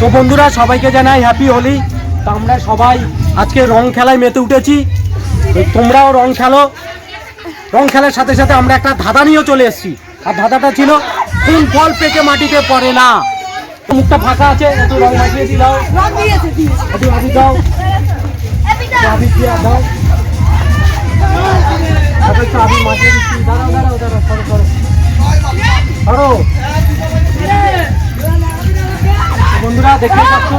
তো বন্ধুরা সবাইকে জানাই হ্যাপি হোলি। তো আমরা সবাই আজকে রং খেলায় মেতে উঠেছি। তোমরাও রং খেলো। রং খেলার সাথে সাথে আমরা একটা ধাঁধা নিয়েও চলে এসেছি। আর ধাঁধাটা ছিল কোন ফল পেকে মাটিতে পড়ে না। মুখটা ফাঁকা আছে একটু রং মাখিয়ে দিলাও একটু আবি দাও। একটু আবি দিয়ে দাও। তারপর আবি মাখিয়ে দিচ্ছি। দাঁড়াও দাঁড়াও দাঁড়াও সরো সরো। সরো। বন্ধুরা, দেখতে পাচ্ছ?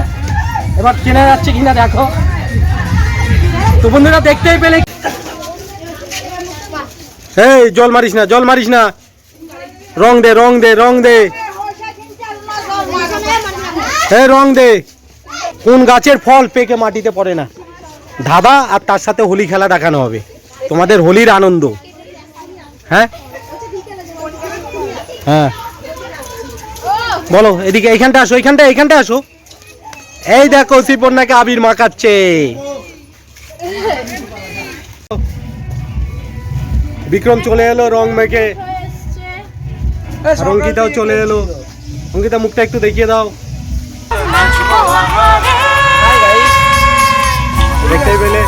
এবার চেনা যাচ্ছে কিনা দেখো। তো বন্ধুরা, দেখতেই পেলে এই, জল মারিস না, জল মারিস না। রং দে রং দে রং দে। এই, রং দে। কোন গাছের ফল পেকে মাটিতে পড়ে না। ধাঁধা আর তার সাথে হোলি খেলা দেখানো হবে। তোমাদের হোলির আনন্দ। হ্যাঁ? হ্যাঁ। বলো এদিকে এইখানটা আসো এইখানটা এইখানটা আসো। এই দেখো শ্রীপর্ণাকে আবির মাখাচ্ছে। বিক্রম চলে এলো রং মেখে। আর অঙ্কিতাও চলে এলো। অঙ্কিতা মুখটা একটু দেখিয়ে দাও। দেখতেই পেলে।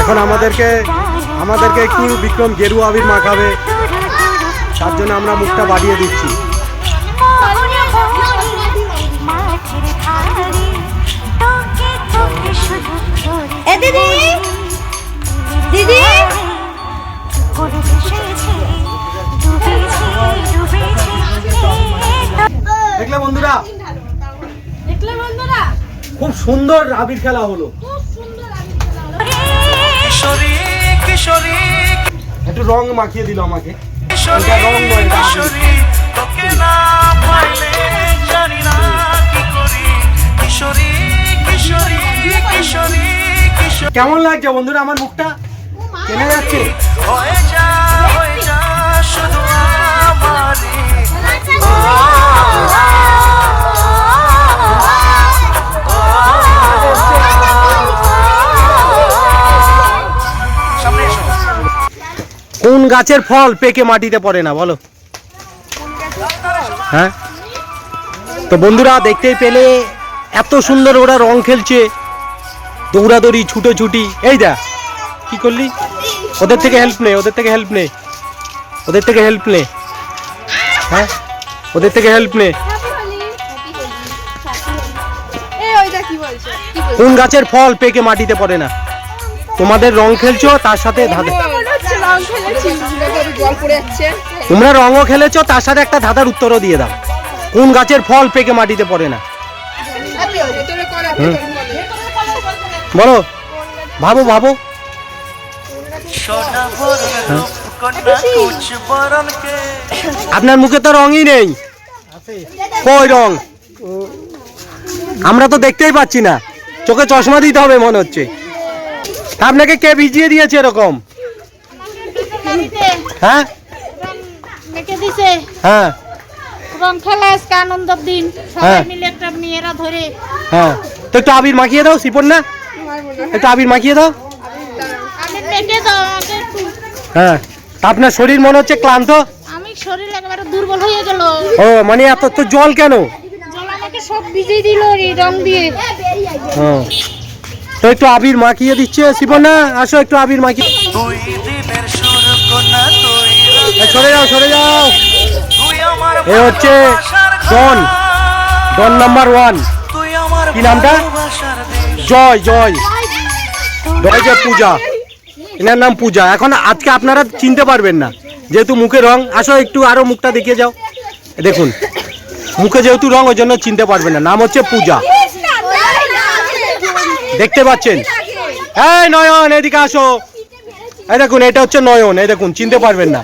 এখন আমাদেরকে আমাদেরকে একটু বিক্রম গেরু আবির মাখাবে। তার জন্য আমরা মুখটা বাড়িয়ে দিচ্ছি। এ দিদি দিদি দেখলে বন্ধুরা দেখলে বন্ধুরা? খুব সুন্দর আবির খেলা হলো খুব সুন্দর আবির খেলা হলো। কিশোরী কিশোরী। একটু রং মাখিয়ে দিল আমাকে। কিশোরী এটা রং নয়, এটা আবির। কিশোরী তোকে না পাইলে জানি না কি করি। কিশোরী কিশোরী কিশোরী কিশোরী। কেমন লাগছে বন্ধুরা আমার মুখটা? কেনে যাচ্ছে হয়ে যা হয়ে যা শুধু আমারই। কোন গাছের ফল পেকে মাটিতে পড়ে না, বলো? হ্যাঁ? তো বন্ধুরা, দেখতেই পেলে, এত সুন্দর ওরা রং খেলছে, দৌড়াদৌড়ি, ছুটোছুটি। এই দা কি করলি? ওদের থেকে হেল্প নে, ওদের থেকে হেল্প নে। ওদের থেকে হেল্প নে। হ্যাঁ? ওদের থেকে হেল্প নে। কোন গাছের ফল পেকে মাটিতে পড়ে না? তোমাদের রং খেলছো, তার সাথে ধাঁধা। তোমরা রঙও খেলেছো, তার সাথে একটা ধাঁধার উত্তরও দিয়ে দাও। কোন গাছের ফল পেকে মাটিতে পড়ে না? বলো। ভাবো ভাবো। আপনার মুখে তো রঙই নেই। কই রং? আমরা তো দেখতেই পাচ্ছি না। চোখে চশমা দিতে হবে মনে হচ্ছে। আপনাকে কে ভিজিয়ে দিয়েছে এরকম? হ্যাঁ? মেখে দিছে। হ্যাঁ। রং খেলা আজকে আনন্দের দিন। সবাই হ্যাঁ। মিলে একটা মেয়েরা ধরে। হ্যাঁ। তো একটু আবির মাখিয়ে দাও শিপন না? একটু আবির মাখিয়ে দাও। আমি মেখে দাও হ্যাঁ। আপনার শরীর মনে হচ্ছে ক্লান্ত? আমি শরীর একেবারে দুর্বল হয়ে গেল। ও মানে এত তো জল কেন? জল আমাকে সব ভিজিয়ে দিল রং দিয়ে। হ্যাঁ তো একটু আবির মাখিয়ে দিচ্ছে শিপনা আসো একটু আবির মাখিয়ে সুর যাও সরে যাও। এ হচ্ছে ডন। ডন নাম্বার ওয়ান। কি নামটা? জয় জয়। জয় যে পূজা। এনার নাম পূজা। এখন আজকে আপনারা চিনতে পারবেন না যেহেতু মুখে রং। আসো একটু আরও মুখটা দেখিয়ে যাও। দেখুন মুখে যেহেতু রং ওই জন্য চিনতে পারবেন না। নাম হচ্ছে পূজা। দেখতে পাচ্ছেন? এই নয়ন এদিকে আসো। এই দেখুন, এটা হচ্ছে নয়ন, এই দেখুন, চিনতে পারবেন না।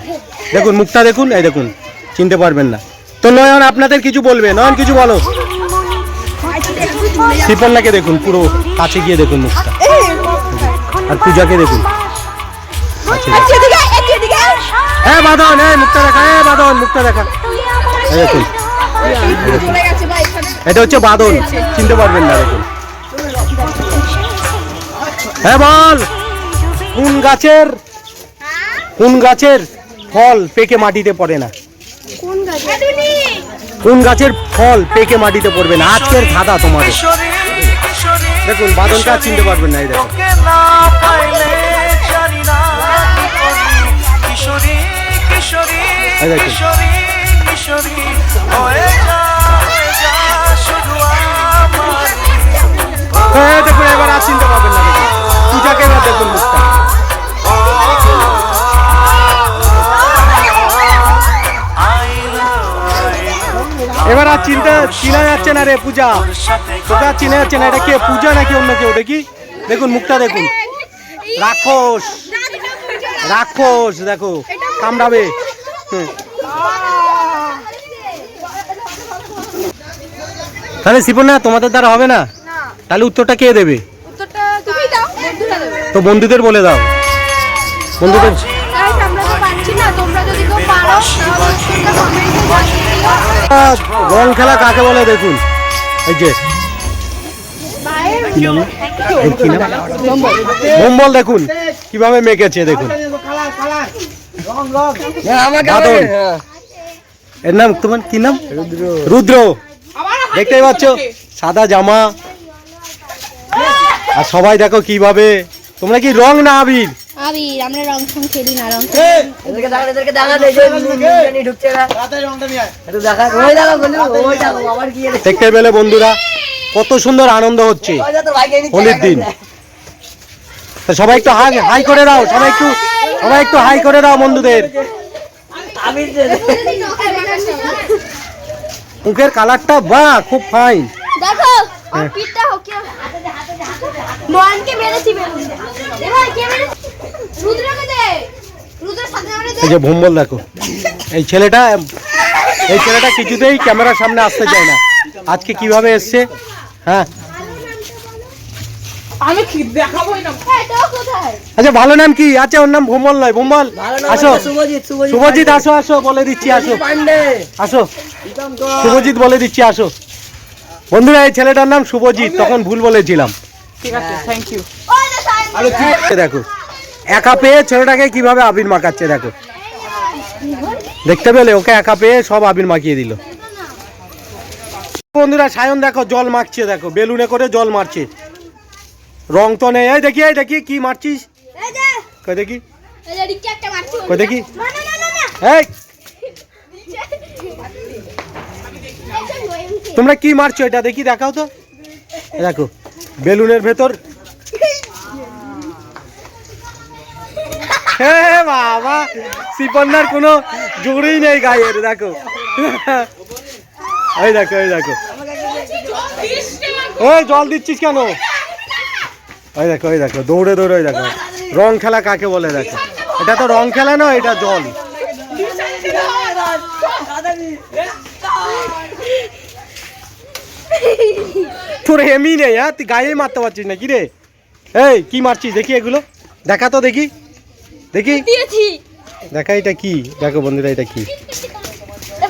দেখুন, মুখটা দেখুন, এই দেখুন, চিনতে পারবেন না। তো নয়ন, আপনাদের কিছু বলবে? নয়ন, কিছু বলো। শ্রীপর্ণাকে দেখুন, পুরো কাছে গিয়ে দেখুন মুখটা। আর পূজাকে দেখুন। হ্যাঁ বাদন হ্যাঁ মুখটা দেখা হ্যাঁ বাদন মুখটা দেখা। এই দেখুন। এটা হচ্ছে বাদন চিনতে পারবেন না, দেখুন। হ্যাঁ বল। কোন গাছের? কোন গাছের ফল পেকে মাটিতে পড়ে না? কোন গাছের ফল? পেকে মাটিতে পড়বে না? আজকের ধাঁধা তোমাদের। কিশোরী দেখুন, বাদলকে আর চিনতে পারবেন না, এই দেখুন এবার আর চিনতে পারবেন না দেখুন। পূজাকে এবার দেখুন মুখটা। আর চিনতে চিনা যাচ্ছে না রে পূজা? তোকে চিনা যাচ্ছে না এটা কে পূজা নাকি অন্য কেউ? দেখি দেখুন মুখটা দেখুন। রাক্ষস রাক্ষস দেখো কামড়াবে। তাহলে তাহলে না তোমাদের দ্বারা হবে না? তাহলে উত্তরটা কে দেবে? তো বন্ধুদের বলে দাও। বন্ধুদের তো পারছি না তোমরা যদি কেউ পারো তাহলে উত্তরটা কমেন্টে জানিয়ে দিও আহ, রং খেলা কাকে বলে দেখুন। এই যে। বোম্বল দেখুন কীভাবে মেকেছে দেখুন। এর নাম তোমার কি নাম? রুদ্র। দেখতেই পাচ্ছ? সাদা জামা। আর সবাই দেখো কীভাবে। তোমরা কি রং না আবির? আবির আমরা রং সং খেলি না রং এদেরকে দেখা এদেরকে দেখা দে যে জানি ঢুকছে না একটু দেখা ওই দেখো বন্ধু ওই দেখো আবার কি দেখতে পেলে বন্ধুরা কত সুন্দর আনন্দ হচ্ছে হোলির দিন। তা সবাই একটু হাই হাই করে দাও সবাই একটু সবাই একটু হাই করে দাও বন্ধুদের। মুখের কালারটা বাহ খুব ফাইন দেখো। পিঠটা হোকে মোহনকে মেরেছি মেরেছে? এই যে ভম্বল দেখো। এই ছেলেটা এই ছেলেটা কিছুতেই ক্যামেরার সামনে আসতে চায় না। আজকে কীভাবে এসছে? হ্যাঁ। এই তো কোথায়? আচ্ছা ভালো নাম কি? আচ্ছা ওর নাম ভম্বল নয় না আসো। শুভজিৎ আসো আসো বলে দিচ্ছি আসো। আসো। শুভজিৎ বলে দিচ্ছি আসো। বন্ধুরা এই ছেলেটার নাম শুভজিৎ তখন ভুল বলেছিলাম। ওই না সাইন এই দেখো। একা পেয়ে ছেলেটাকে কীভাবে আবির মাখাচ্ছে দেখো। দেখতে পেলে? ওকে একা পেয়ে সব আবির মাখিয়ে দিল। বন্ধুরা সায়ন দেখো জল মাখছে দেখো। বেলুনে করে জল মারছে। রং তো নেই। এই দেখি এই দেখি কি মারছিস? কই দেখি? কই দেখি? এই! তোমরা কি মারছো? এটা দেখি দেখাও তো। দেখো বেলুনের ভেতর বাবা সিপন্নার কোনো জোরেই নেই গায়ের, দেখো। এই দেখো এই দেখো। ওই জল দিচ্ছিস কেন? ওই দেখো ওই দেখো, দৌড়ে দৌড়ে ওই দেখো। রং খেলা কাকে বলে, দেখো। এটা তো রং খেলা নয়, এটা জল। তোর হেমি নেই হ্যাঁ? তুই গায়ে মারতে পারছিস না কি রে? এই, কি মারছিস? দেখি এগুলো। দেখা তো দেখি। দেখি। দেখা এটা কি? দেখো বন্ধুরা এটা কি?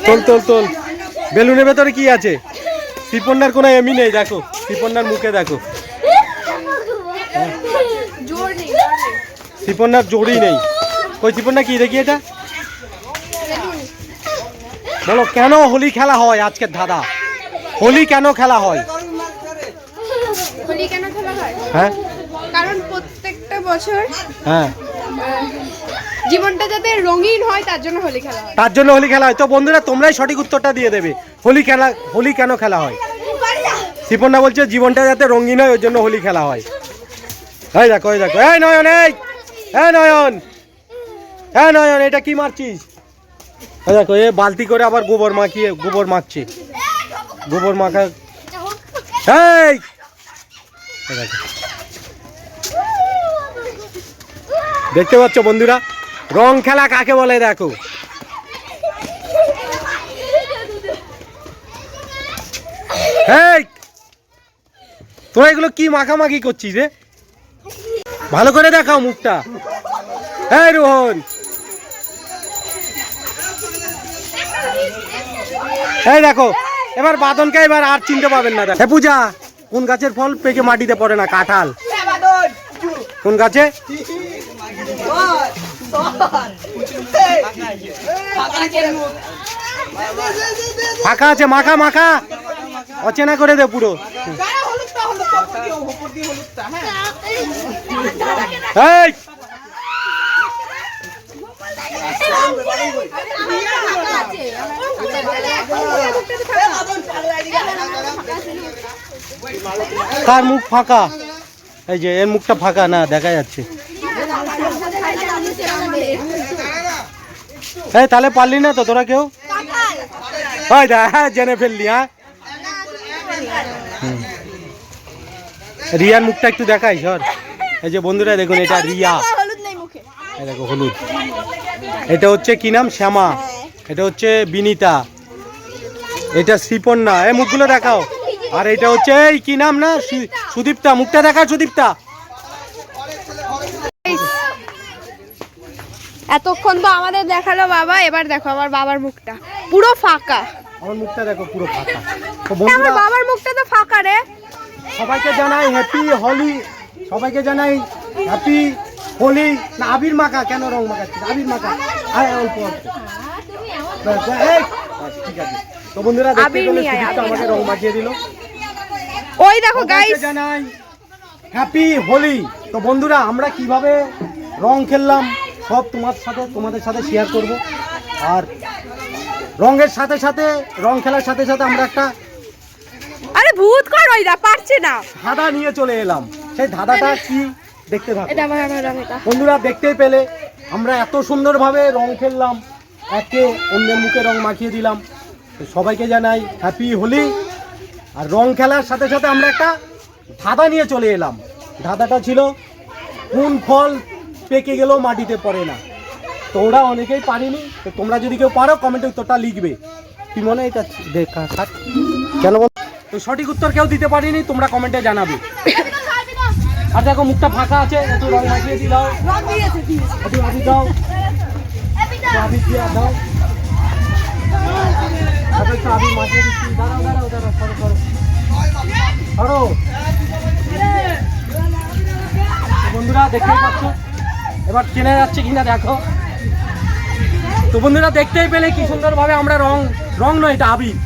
তোল তোল তোল। বেলুনের ভেতরে কি আছে? শ্রীপন্ডার কোনো এমই নেই দেখো। শ্রীপন্ডার মুখে দেখো। নেই জোরই নেই। কই শ্রীপন্ডা কি? দেখি এটা। বলো কেন হোলি খেলা হয় আজকের দাদা হোলি কেন খেলা হয়? হোলি কেন খেলা হয়? হ্যাঁ? কারণ প্রত্যেকটা বছর হ্যাঁ। জীবনটা যাতে রঙিন হয়, তার জন্য হোলি খেলা হয়। তার জন্য হোলি খেলা হয়। তো বন্ধুরা, তোমরাই সঠিক উত্তরটা দিয়ে দেবে। হোলি খেলা, হোলি কেন খেলা হয়? শিপন্না বলছে, জীবনটা যাতে রঙিন হয়, ওই জন্য হোলি খেলা হয়। এই দেখো এই দেখো। এই নয়ন, এই! এই নয়ন! এই নয়ন, এটা কি মারছিস? এই দেখো, এ বালতি করে আবার গোবর মাখিয়ে, গোবর মাখছে। গোবর মাখা এই! দেখো। দেখতে পাচ্ছ বন্ধুরা? রং খেলা কাকে বলে দেখো? তোরা এগুলো কি মাখামাখি করছিস রে? ভালো করে দেখাও মুখটা। হ্যাঁ রোহন! এই দেখো, এবার বাদনকে এবার আর চিনতে পাবেন না হে পূজা, কোন গাছের ফল পেকে মাটিতে পড়ে না, কাঁঠাল? কোন গাছে? ফাঁকা আছে মাখা মাখা। অচেনা করে দে পুরো। কার মুখ ফাঁকা? এই যে, এর মুখটা ফাঁকা, না, দেখা যাচ্ছে। এই, তাহলে পারলি না তো, তোরা কেউ? হয় হ্যাঁ জেনে ফেললি হ্যাঁ? রিয়ার মুখটা একটু দেখাই, সর। এই যে, বন্ধুরা, দেখুন, এটা রিয়া। দেখো, হলুদ। এটা হচ্ছে কি নাম? শ্যামা। এটা হচ্ছে বিনিতা। এটা শ্রীপর্ণা এই মুখগুলো দেখাও। আর এটা হচ্ছে এই কি নাম না? সুদীপ্তা মুখটা দেখা সুদীপ্তা। এতক্ষণ তো আমাদের দেখাল বাবা এবার দেখো আমার বাবার মুখটা। পুরো ফাঁকা। আমার মুখটা দেখো পুরো ফাঁকা। তো আমার বন্ধুরা বাবার মুখটা তো ফাঁকা রে। সবাইকে জানাই হ্যাপি হোলি সবাইকে জানাই হ্যাপি হোলি না আবির মাখা কেন রং মাখাচ্ছিস আবির মাখা। আর অল্প ঠিক আছে। তো বন্ধুরা দেখতে। আমাকে রং মাখিয়ে দিল। ওই দেখো গাইস জানাই হ্যাপি হোলি। তো বন্ধুরা আমরা কীভাবে রং খেললাম সব তোমার সাথে তোমাদের সাথে শেয়ার করব। আর রঙের সাথে সাথে রং খেলার সাথে সাথে আমরা একটা আরে ভূত কর ওইটা পারছে না। ধাঁধা নিয়ে চলে এলাম। সেই ধাঁধাটা কি? দেখতে থাকো। এটা আমার আমার রং এটা। বন্ধুরা দেখতেই পেলে আমরা এত সুন্দরভাবে রং খেললাম। একে অন্যের মুখে রং মাখিয়ে দিলাম। তো সবাইকে জানাই হ্যাপি হোলি। আর রং খেলার সাথে সাথে আমরা একটা ধাঁধা নিয়ে চলে এলাম। ধাঁধাটা ছিল, কোন ফল পেকে গেলেও মাটিতে পড়ে না। তো ওরা অনেকেই পারিনি, তো তোমরা যদি কেউ পারো কমেন্টে উত্তরটা লিখবে। কি মনে হয় এটা দেখা কেন বল তো সঠিক উত্তর কেউ দিতে পারিনি, তোমরা কমেন্টে জানাবে। আর দেখো, মুখটা ফাঁকা আছে, একটু রং মাখিয়ে দিয়ে দাও। একটু আবি দাও। আবি দাও। আবি মাখিয়ে দিচ্ছি দাঁড়াও দাঁড়াও দাঁড়াও, সরো সরো। তো বন্ধুরা, দেখতেই পাচ্ছ? এবার চেনা যাচ্ছে কিনা, দেখো। তো বন্ধুরা, দেখতেই পেলে কি সুন্দরভাবে আমরা রং রং নয়, এটা আবির।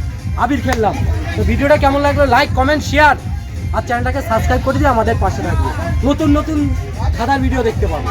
আবির খেললাম। তো ভিডিওটা কেমন লাগল লাইক কমেন্ট শেয়ার আর চ্যানেলটাকে সাবস্ক্রাইব করে দিয়ে আমাদের পাশে থাকবে। নতুন নতুন খাতার ভিডিও দেখতে পাবো।